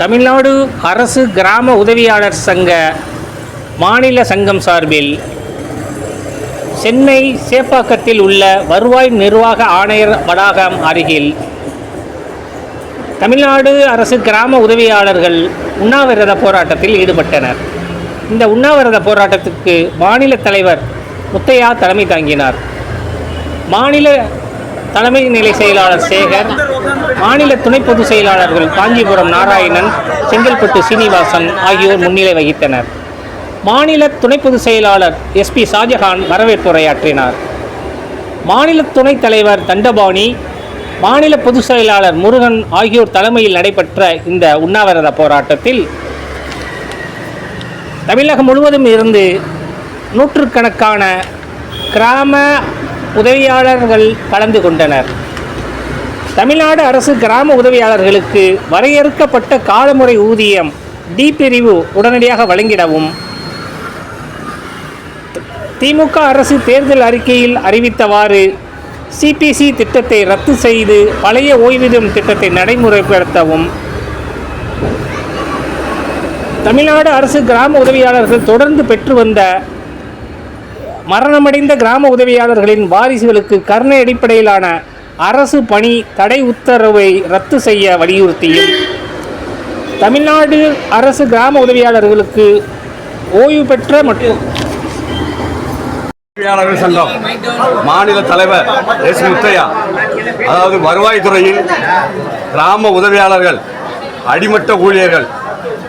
தமிழ்நாடு அரசு கிராம உதவியாளர் சங்க மாநில சங்கம் சார்பில் சென்னை சேப்பாக்கத்தில் உள்ள வருவாய் நிர்வாக ஆணையர் வளாகம் அருகில் தமிழ்நாடு அரசு கிராம உதவியாளர்கள் உண்ணாவிரத போராட்டத்தில் ஈடுபட்டனர். இந்த உண்ணாவிரத போராட்டத்துக்கு மாநில தலைவர் முத்தையா தலைமை தாங்கினார். மாநில தலைமை நிலை செயலாளர் சேகர் மாநில துணை பொதுச் செயலாளர்கள் காஞ்சிபுரம் நாராயணன் செங்கல்பட்டு சீனிவாசன் ஆகியோர் முன்னிலை வகித்தனர். மாநில துணை பொதுச் செயலாளர் எஸ்பி ஷாஜஹான் வரவேற்புரையாற்றினார். மாநில துணைத் தலைவர் தண்டபாணி மாநில பொதுச் செயலாளர் முருகன் ஆகியோர் தலைமையில் நடைபெற்ற இந்த உண்ணாவிரத போராட்டத்தில் தமிழகம் முழுவதும் இருந்து நூற்றுக்கணக்கான கிராம உதவியாளர்கள் கலந்து கொண்டனர். தமிழ்நாடு அரசு கிராம உதவியாளர்களுக்கு வரையறுக்கப்பட்ட காலமுறை ஊதியம் டி பிரிவு உடனடியாக வழங்கிடவும். திமுக அரசு தேர்தல் அறிக்கையில் அறிவித்தவாறு சிபிசி திட்டத்தை ரத்து செய்து பழைய ஓய்வூதியம் திட்டத்தை நடைமுறைப்படுத்தவும். தமிழ்நாடு அரசு கிராம உதவியாளர்கள் தொடர்ந்து பெற்று வந்த மரணமடைந்த கிராம உதவியாளர்களின் வாரிசுகளுக்கு கருணை அடிப்படையிலான அரசு பணி தடை உத்தரவை ரத்து செய்ய வலியுறுத்தியும். தமிழ்நாடு அரசு கிராம உதவியாளர்களுக்கு ஓய்வு பெற்ற மற்றும் உதவியாளர்கள் சங்கம் மாநில தலைவர் எஸ் முத்தையா அதாவது வருவாய்த்துறையில் கிராம உதவியாளர்கள் அடிமட்ட ஊழியர்கள்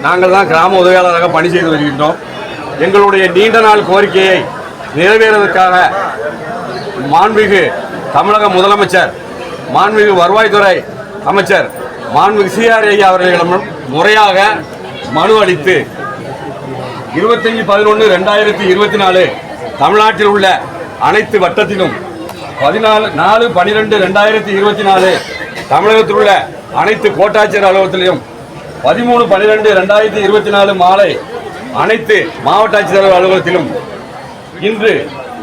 நாங்கள் தான் கிராம உதவியாளராக பணி செய்து வருகின்றோம். எங்களுடைய நீண்ட நாள் கோரிக்கையை நிறைவேறுவதற்காக மாண்புமிகு தமிழக முதலமைச்சர் மாண்புமிகு வருவாய்த்துறை அமைச்சர் மாண்புமிகு சிஆர் ஐயா அவர்களிடம் முறையாக மனு அளித்து இருபத்தஞ்சு பதினொன்று ரெண்டாயிரத்தி இருபத்தி நாலு தமிழ்நாட்டில் உள்ள அனைத்து வட்டத்திலும் பதினாலு நாலு பன்னிரெண்டு ரெண்டாயிரத்தி இருபத்தி நாலு தமிழகத்தில் உள்ள அனைத்து கோட்டாட்சியர் அலுவலகத்திலையும் பதிமூணு பன்னிரெண்டு ரெண்டாயிரத்தி இருபத்தி நாலு மாலை அனைத்து மாவட்ட ஆட்சித்தலைவர் அலுவலகத்திலும் இன்று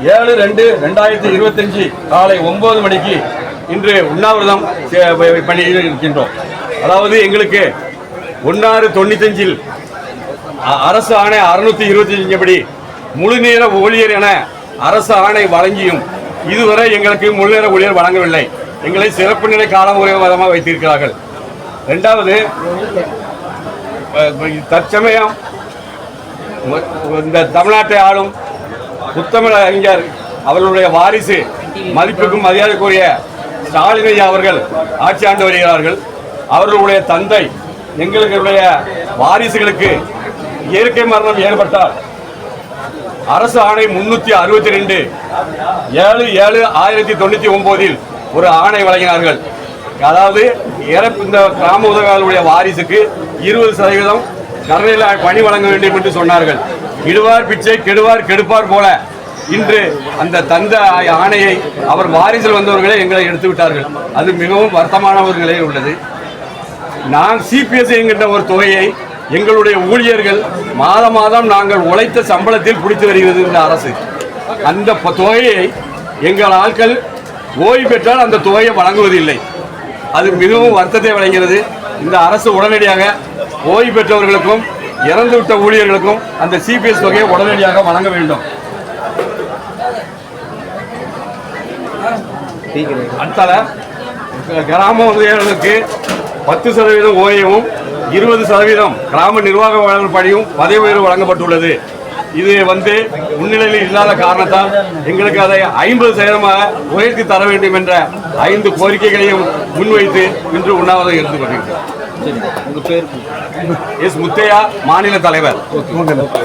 ஏழு ரெண்டு ரெண்டாயிரத்தி இருபத்தஞ்சு காலை ஒன்பது மணிக்கு இன்று உண்ணாவிரதம் பணியில் இருக்கின்றோம். அதாவது எங்களுக்கு ஒன்னாறு தொண்ணூத்தஞ்சில் அ- அரசு ஆணை அறுநூத்தி இருபத்தி அஞ்சு படி ஊழியர் என அரசு ஆணை வழங்கியும் இதுவரை எங்களுக்கு முழுநேர ஊழியர் வழங்கவில்லை. எங்களை சிறப்பு நிலை காலமுறைவாதமாக வைத்திருக்கிறார்கள். ரெண்டாவது தற்சமயம் இந்த தமிழ்நாட்டை ஆளும் முத்தமிழ் அறிஞர் அவர்களுடைய வாரிசு மதிப்புக்கும் மரியாதைக்குரிய ஸ்டாலின் ஐயா அவர்கள் ஆட்சி ஆண்டு வருகிறார்கள். அவர்களுடைய தந்தை எங்களுடைய வாரிசுகளுக்கு இயற்கை மரணம் ஏற்பட்டால் அரசு ஆணை முன்னூத்தி அறுபத்தி ரெண்டு ஏழு ஏழு ஆயிரத்தி தொண்ணூத்தி ஒன்பதில் ஒரு ஆணை வழங்கினார்கள். அதாவது இறப்பு இந்த கிராம உதவியாளருடைய வாரிசுக்கு இருபது சதவீதம் கருணையில் பணி வழங்க வேண்டும் என்று சொன்னார்கள். இடுவார் பிச்சை கெடுவார் கெடுப்பார் போல இன்று அந்த தந்த ஆணையை அவர் வாரிசில் வந்தவர்களே எங்களை எடுத்து விட்டார்கள் அது மிகவும் வருத்தமான ஒரு நிலையில் உள்ளது. நான் சிபிஎஸ் என்கின்ற ஒரு தொகையை எங்களுடைய ஊழியர்கள் மாதம் மாதம் நாங்கள் உழைத்த சம்பளத்தில் பிடித்து வருகிறது இந்த அரசு. அந்த தொகையை எங்கள் ஆட்கள் ஓய்வு பெற்றால் அந்த தொகையை வழங்குவதில்லை. அது மிகவும் வருத்தத்தை வழங்குகிறது. இந்த அரசு உடனடியாக ஓய்வு பெற்றவர்களுக்கும் இறந்துவிட்ட ஊழியர்களுக்கும் அந்த சிபிஎஸ் தொகையை உடனடியாக வழங்க வேண்டும். அடுத்தால கிராம உதவியாளர்களுக்கு பத்து சதவீதம் ஓய்வும் இருபது சதவீதம் கிராம நிர்வாக வழங்கல் பணியும் பதவி உயர்வு வழங்கப்பட்டுள்ளது. இது வந்து முன்னிலையில் இல்லாத காரணத்தால் எங்களுக்கு அதை ஐம்பது சதவீதமாக உயர்த்தி தர வேண்டும் என்ற ஐந்து கோரிக்கைகளையும் முன்வைத்து இன்று உண்ணாவிரதம் இருந்து கொண்டிருக்கிறோம் எஸ் முத்தையா மாநில தலைவர்.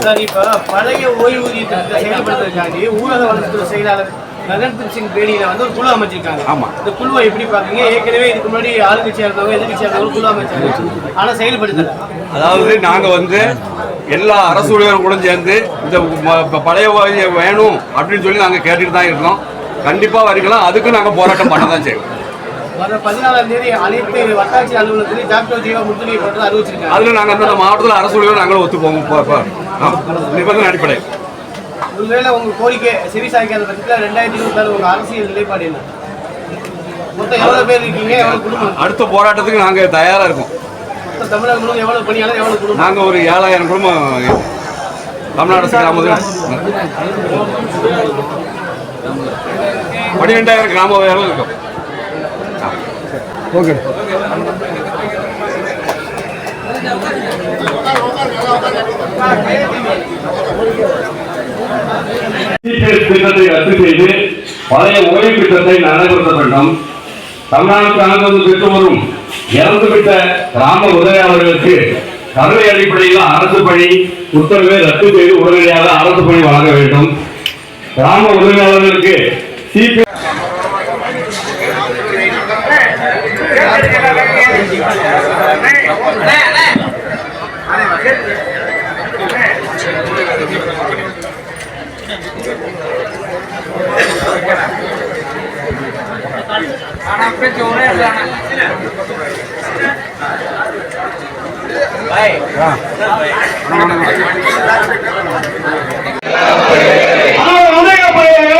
சார் இப்ப பழைய ஓய்வூதிய திட்டத்தை செயல்படுத்துறதுக்காண்டி ஊரக வளர்ச்சித்துறை செயலாளர் நகர்தீப் சிங் பேடியில வந்து ஒரு குழு அமைச்சிருக்காங்க. ஆமா. இந்த குழுவை எப்படி பாக்குறீங்க ஏற்கனவே இதுக்கு முன்னாடி ஆளுங்கட்சியா இருந்தவங்க எதிர்கட்சியா இருந்தவங்க குழு அமைச்சாங்க. ஆனா செயல்படுத்தல. அதாவது நாங்க வந்து எல்லா அரசு ஊழியர்களுடன் சேர்ந்து இந்த பழைய வேணும் அப்படின்னு சொல்லி நாங்க கேட்டுட்டு தான் இருக்கோம். கண்டிப்பா வருகிறோம் அதுக்கு நாங்க போராட்டம் பண்ண தான் செய்வோம். வர பதினாலாம் தேதி அனைத்து வட்டாட்சி அலுவலகத்திலையும் டாக்டர் ஜீவா முற்றுகை போட்டு அறிவிச்சிருக்காங்க. அதுல நாங்க அந்த மாவட்டத்தில் அரசு ஊழியர் நாங்களும் ஒத்து போவோம். போ- போ- ஆமா. நிபந்தனை அடிப்படை. ஒருவேளை உங்க கோரிக்கை செவி சாய்க்காத பட்சத்தில் ரெண்டாயிரத்தி இருபத்தி ஆறு உங்க அரசியல் நிலைப்பாடு என்ன? மொத்தம் எவ்வளவு பேர் இருக்கீங்க? எவ்வளவு குடும்பம்? அடுத்த போராட்டத்துக்கு நாங்க தயாரா இருக்கோம். மொத்த தமிழகம் முழுவதும் எவ்வளவு பணியாளர் எவ்வளவு குடும்பம்? நாங்கள் ஒரு ஏழாயிரம் குடும்பம் தமிழ்நாடு அரசு கிராம உதவி பன்னிரெண்டாயிரம் கிராம உதவியாளர்கள் இருக்கும். ஓகே. சிபிஎஸ் திட்டத்தை ரத்து செய்து பழைய ஓய்வு திட்டத்தை நடைபெறுத்த வேண்டும். தமிழ்நாடு அரசு பெற்று வரும் இறந்துவிட்ட கிராம உதவியாளர்களுக்கு கருணை அடிப்படையில் அரசு பணி உத்தரவை ரத்து செய்து உடனடியாக அரசு பணி வழங்க வேண்டும். கிராம உதவியாளர்களுக்கு சிபி அநேக பயிர்கள்